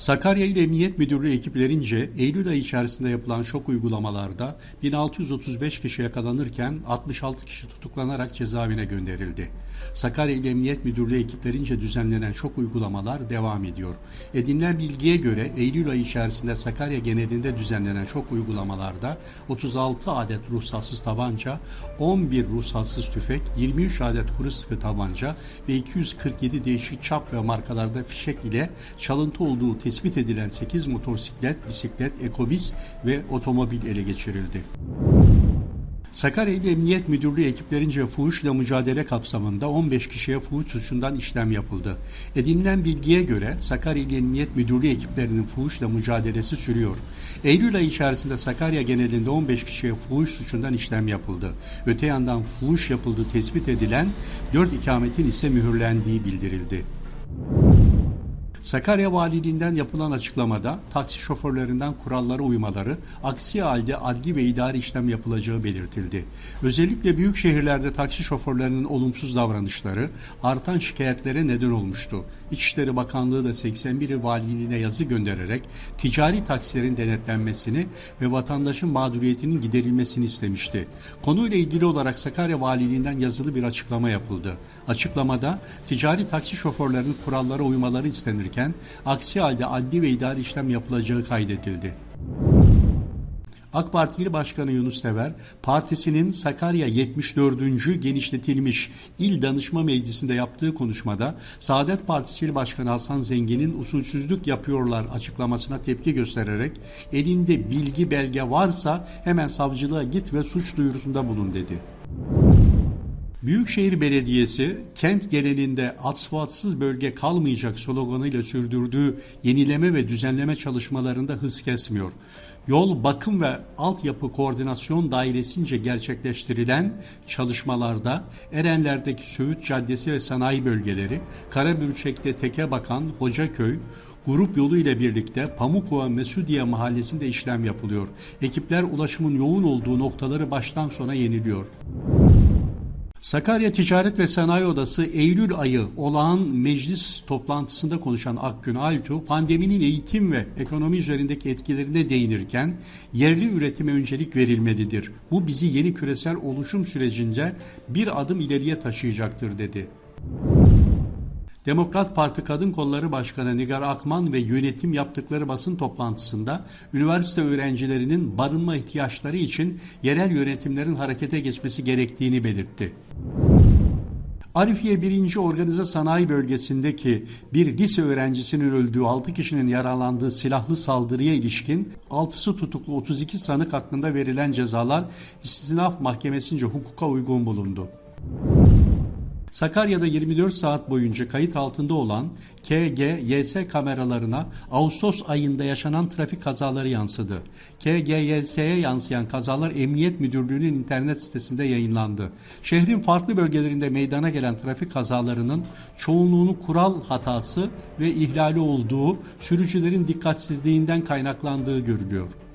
Sakarya İl Emniyet Müdürlüğü ekiplerince Eylül ayı içerisinde yapılan şok uygulamalarda 1635 kişi yakalanırken 66 kişi tutuklanarak cezaevine gönderildi. Sakarya İl Emniyet Müdürlüğü ekiplerince düzenlenen şok uygulamalar devam ediyor. Edinilen bilgiye göre Eylül ayı içerisinde Sakarya genelinde düzenlenen şok uygulamalarda 36 adet ruhsatsız tabanca, 11 ruhsatsız tüfek, 23 adet kuru sıkı tabanca ve 247 değişik çap ve markalarda fişek ile çalıntı olduğu tespit edilen 8 motosiklet, bisiklet, ekobis ve otomobil ele geçirildi. Sakarya Emniyet Müdürlüğü ekiplerince fuhuşla mücadele kapsamında 15 kişiye fuhuş suçundan işlem yapıldı. Edinilen bilgiye göre Sakarya Emniyet Müdürlüğü ekiplerinin fuhuşla mücadelesi sürüyor. Eylül ayı içerisinde Sakarya genelinde 15 kişiye fuhuş suçundan işlem yapıldı. Öte yandan fuhuş yapıldığı tespit edilen 4 ikametin ise mühürlendiği bildirildi. Sakarya Valiliğinden yapılan açıklamada taksi şoförlerinden kurallara uymaları, aksi halde adli ve idari işlem yapılacağı belirtildi. Özellikle büyük şehirlerde taksi şoförlerinin olumsuz davranışları artan şikayetlere neden olmuştu. İçişleri Bakanlığı da 81 il valiliğine yazı göndererek ticari taksilerin denetlenmesini ve vatandaşın mağduriyetinin giderilmesini istemişti. Konuyla ilgili olarak Sakarya Valiliğinden yazılı bir açıklama yapıldı. Açıklamada ticari taksi şoförlerinin kurallara uymaları istenir edilirken aksi halde adli ve idari işlem yapılacağı kaydedildi. AK Parti İl Başkanı Yunus Tever, partisinin Sakarya 74. genişletilmiş İl Danışma Meclisi'nde yaptığı konuşmada Saadet Partisi Başkanı Hasan Zengin'in usulsüzlük yapıyorlar açıklamasına tepki göstererek elinde bilgi belge varsa hemen savcılığa git ve suç duyurusunda bulun dedi. Büyükşehir Belediyesi kent genelinde asfaltsız bölge kalmayacak sloganıyla sürdürdüğü yenileme ve düzenleme çalışmalarında hız kesmiyor. Yol Bakım ve Altyapı Koordinasyon Dairesince gerçekleştirilen çalışmalarda Erenler'deki Söğüt Caddesi ve sanayi bölgeleri, Karabürçek'te Tekebakan, Hocaköy, grup yolu ile birlikte Pamukova Mesudiye mahallesinde işlem yapılıyor. Ekipler ulaşımın yoğun olduğu noktaları baştan sona yeniliyor. Sakarya Ticaret ve Sanayi Odası Eylül ayı olağan meclis toplantısında konuşan Akgün Altuğ, pandeminin eğitim ve ekonomi üzerindeki etkilerine değinirken yerli üretime öncelik verilmelidir. Bu bizi yeni küresel oluşum sürecince bir adım ileriye taşıyacaktır dedi. Demokrat Parti Kadın Kolları Başkanı Nigar Akman ve yönetim yaptıkları basın toplantısında üniversite öğrencilerinin barınma ihtiyaçları için yerel yönetimlerin harekete geçmesi gerektiğini belirtti. Arifiye 1. Organize Sanayi Bölgesi'ndeki bir lise öğrencisinin öldüğü 6 kişinin yaralandığı silahlı saldırıya ilişkin 6'sı tutuklu 32 sanık hakkında verilen cezalar istinaf mahkemesince hukuka uygun bulundu. Sakarya'da 24 saat boyunca kayıt altında olan KGYS kameralarına Ağustos ayında yaşanan trafik kazaları yansıdı. KGYS'ye yansıyan kazalar Emniyet Müdürlüğü'nün internet sitesinde yayınlandı. Şehrin farklı bölgelerinde meydana gelen trafik kazalarının çoğunluğunu kural hatası ve ihlali olduğu, sürücülerin dikkatsizliğinden kaynaklandığı görülüyor.